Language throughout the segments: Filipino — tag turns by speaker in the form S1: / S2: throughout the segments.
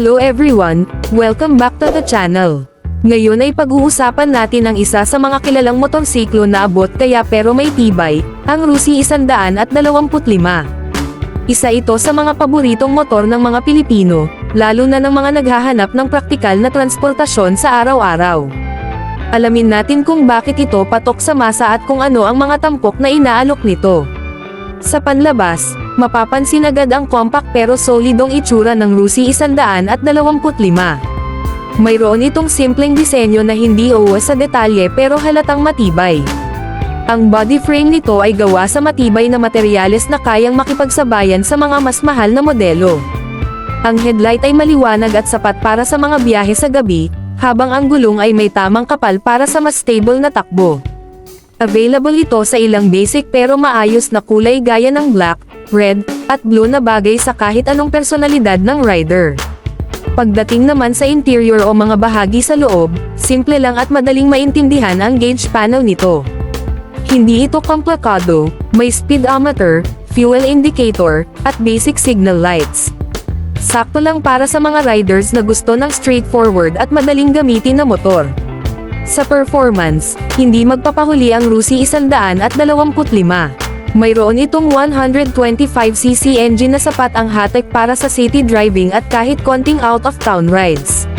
S1: Hello everyone, welcome back to the channel. Ngayon ay pag-uusapan natin ang isa sa mga kilalang motorsiklo na abot kaya pero may tibay, ang Rusi 125. Isa ito sa mga paboritong motor ng mga Pilipino, lalo na ng mga naghahanap ng praktikal na transportasyon sa araw-araw. Alamin natin kung bakit ito patok sa masa at kung ano ang mga tampok na inaalok nito. Sa panlabas, mapapansin agad ang compact pero solidong itsura ng Rusi 125. Mayroon itong simpleng disenyo na hindi uwas sa detalye pero halatang matibay. Ang body frame nito ay gawa sa matibay na materyales na kayang makipagsabayan sa mga mas mahal na modelo. Ang headlight ay maliwanag at sapat para sa mga biyahe sa gabi, habang ang gulong ay may tamang kapal para sa mas stable na takbo. Available ito sa ilang basic pero maayos na kulay gaya ng black, red, at blue na bagay sa kahit anong personalidad ng rider. Pagdating naman sa interior o mga bahagi sa loob, simple lang at madaling maintindihan ang gauge panel nito. Hindi ito komplikado, may speedometer, fuel indicator, at basic signal lights. Sakto lang para sa mga riders na gusto ng straightforward at madaling gamitin na motor. Sa performance, hindi magpapahuli ang Rusi 125. Mayroon itong 125cc engine na sapat ang hatek para sa city driving at kahit konting out-of-town rides.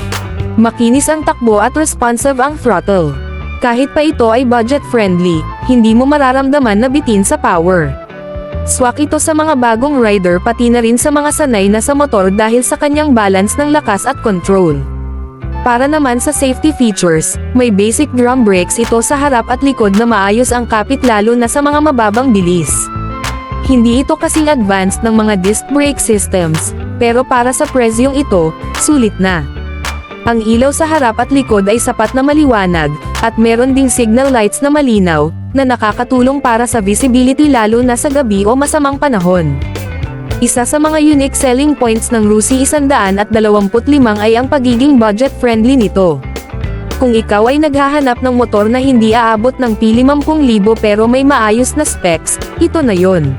S1: Makinis ang takbo at responsive ang throttle. Kahit pa ito ay budget-friendly, hindi mo mararamdaman na bitin sa power. Swak ito sa mga bagong rider pati na rin sa mga sanay na sa motor dahil sa kanyang balance ng lakas at control. Para naman sa safety features, may basic drum brakes ito sa harap at likod na maayos ang kapit lalo na sa mga mababang bilis. Hindi ito kasing advanced ng mga disc brake systems, pero para sa presyong ito, sulit na. Ang ilaw sa harap at likod ay sapat na maliwanag, at meron ding signal lights na malinaw, na nakakatulong para sa visibility lalo na sa gabi o masamang panahon. Isa sa mga unique selling points ng Rusi 125 ay ang pagiging budget-friendly nito. Kung ikaw ay naghahanap ng motor na hindi aabot ng pili 50,000 pero may maayos na specs, ito na yon.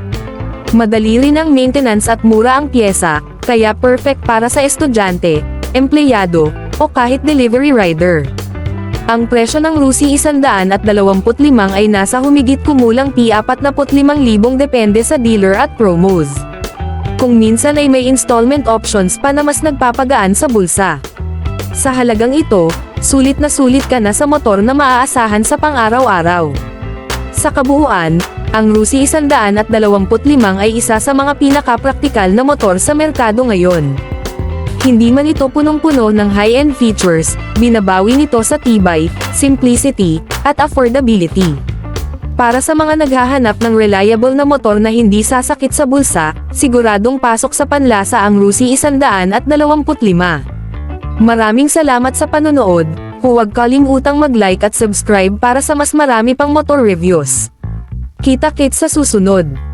S1: Madali rin ang maintenance at mura ang pyesa, kaya perfect para sa estudyante, empleyado, o kahit delivery rider. Ang presyo ng Rusi 125 ay nasa humigit kumulang P45,000 depende sa dealer at promos kung minsan ay may installment options pa na mas nagpapagaan sa bulsa. Sa halagang ito, sulit na sulit ka na sa motor na maaasahan sa pang-araw-araw. Sa kabuuan, ang Rusi 125 ay isa sa mga pinaka-praktikal na motor sa merkado ngayon. Hindi man ito punong-puno ng high-end features, binabawi nito sa tibay, simplicity, at affordability. Para sa mga naghahanap ng reliable na motor na hindi sasakit sa bulsa, siguradong pasok sa panlasa ang Rusi 125. Maraming salamat sa panonood, huwag kalimutang mag-like at subscribe para sa mas marami pang motor reviews. Kita-kits sa susunod.